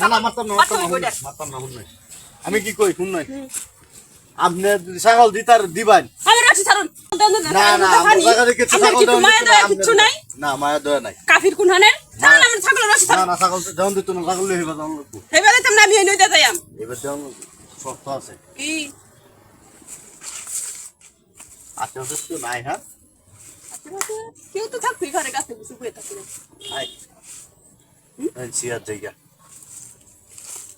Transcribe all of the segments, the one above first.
না না মারতাম না মারতাম না পাঠাবো হুন এটা। নাই, মারতাম না হুন আমি কি কই শুন নাই? আপনি ছাগল দিতার দিবান। আমি রাখছি ছাড়ুন। না কিছু ছাগল মায়া দয়া নাই। না মায়া দয়া নাই। কাফির কোন আমার ছাগল রাখছি না না ছাগল যেমন দিত না ছাগল লই হইবা যেমন লাগবো হেবে দিতাম আমি এই নইতে যাইম এবার যেমন শর্ত আছে। কি? আচ্ছা তো নাই হ্যাঁ? কেউ তো থাকবি ঘরে কাছে বসে বয়ে থাকি না। আই জায়গা।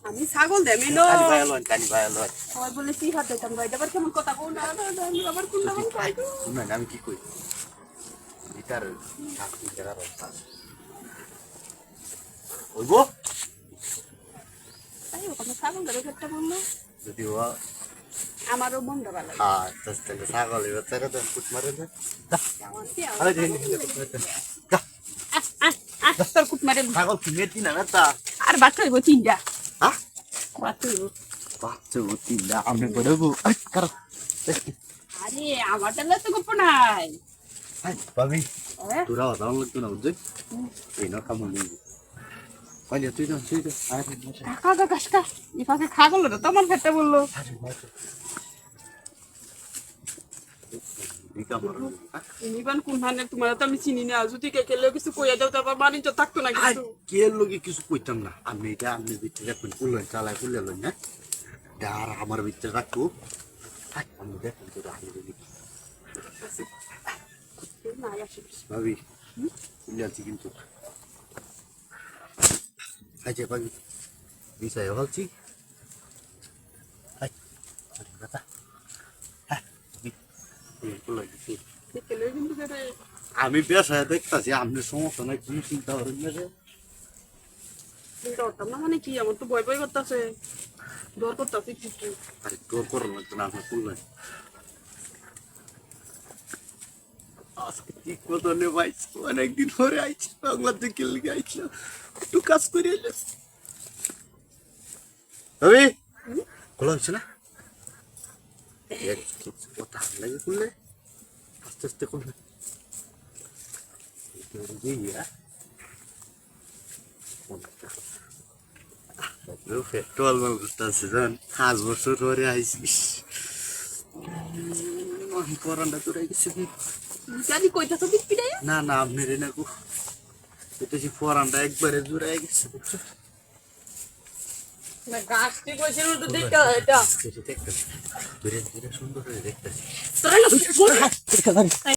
আমি ছাগল দেয় আমি কানি ভাই লয় সবাই বলে কি হাত দিতাম ভাই আবার কেমন কথা বল না আমি আবার কোন নাম কই শুন আমি কি কই? দিতার ঠাকুর জায়গার অবস্থা ওইব তাই ওখানে ছাগল ধরে একটা বলল যদি ও আমারও ডরা লাগে হ্যাঁ তাহলে ছাগল এবার ছেড়ে দেন কুট মারে আরে দেন। তোর কুট মারে। ছাগল কি মেটি না তা? আর বাচ্চা হইব তিনটা। বাচ্চা অতি না আমি বড়বু কার। আরে আমার তাহলে তো গপ্প নাই। ভাবি? তোরা দাম লাগতো না বুঝলি? এই না কামড় নিবি কইলে তুই তো তুই তো আরে কাকা কাকা কাকা এই পাশে খাগল তো? তোমার ফেটে বলল কোন হানে? তোমার তো আমি চিনি না। যদি কে কেলেও কিছু কইয়া দাও তারপর বাণিজ্য থাকতো না কিছু কে লোকে কিছু কইতাম না। আমি এটা আপনি ভিতরে রাখবেন পুলেন চালাই পুলে লই না। আর আমার ভিতরে আমি তো রাখি ভাবি আছি কিন্তু। আচ্ছা ভাবি বিষয় বলছি হাই আরে কথা হ্যাঁ পুলে দিছি কেলেও কিন্তু করে আমি পেশায় দেখতেছি আপনি সমস্যা নাই তুমি চিন্তা করেন না চিন্তা করতাম না মানে কি আমার তো ভয় ভয় করতেছে। ডর করতেছে কিছু আরে তোর করো লাগতো না আপনার করলেন আজকে ঠিক মতো নে পাইছি অনেকদিন পরে আইছি আইছিল একটু কাজ করে এলে রবি খোলা হচ্ছে না? কথা লাগে করলে আস্তে আস্তে করলে পেট্রোল মাল করতেছে জান পাঁচ বছর ধরে আইসিস পরানটা তোরা গেছে কি জানি কইতাছ বিপি রে না না আপনি রে না গো এটা যে পরানটা একবারে জোড়ায় গেছে না গাছটি কইছিল তো দেখতে এটা দেখতেছি ধীরে ধীরে সুন্দর হয়ে দেখতেছি তোরা না